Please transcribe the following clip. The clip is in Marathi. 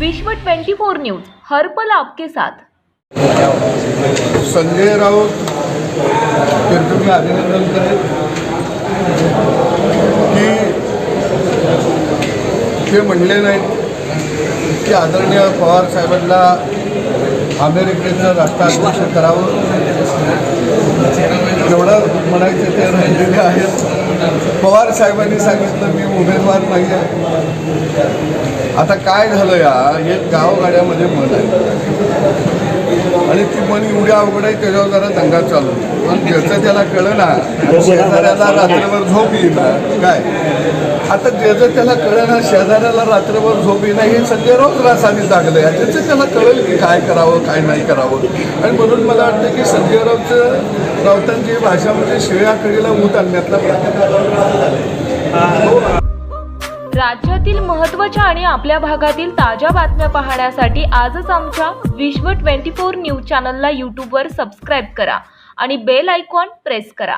विश्व 24 न्यूज हर्पल आपके साथ. संजय राऊत त्यांचं मी अभिनंदन करेन की ते म्हणले नाहीत की आदरणीय पवार साहेबांना अमेरिकेचं राष्ट्राध्यक्ष करावं. एवढं म्हणायचं ते राहिलेले आहेत. पवार साहेबांनी सांगितलं मी उमेदवार नाही आहे आता काय झालं या हे गावगाड्यामध्ये मन आहे. आणि ती मन एवढी अवघड आहे त्याच्यावर जरा दंगा चालू. पण ज्याचं त्याला कळलं ना शेजाऱ्याला रात्रभर झोप येईना काय? आता ज्याचं त्याला कळलं शेजाऱ्याला रात्रभर झोप नाही हे सगळे राऊत रासाने जागलं आहे त्याचं त्याला कळेल की काय करावं काय नाही करावं. आणि म्हणून मला वाटतं की संजयरावचं राऊतांची भाषा म्हणजे शिव्या कळीला ऊत आणण्यातला प्रकार राज्यातील महत्त्वाच्या आणि आपल्या भागातील ताज्या बातम्या पाहण्यासाठी आजच आमच्या विश्व 24 न्यूज चॅनलला यूट्यूबवर सबस्क्राईब करा आणि बेल आयकॉन प्रेस करा.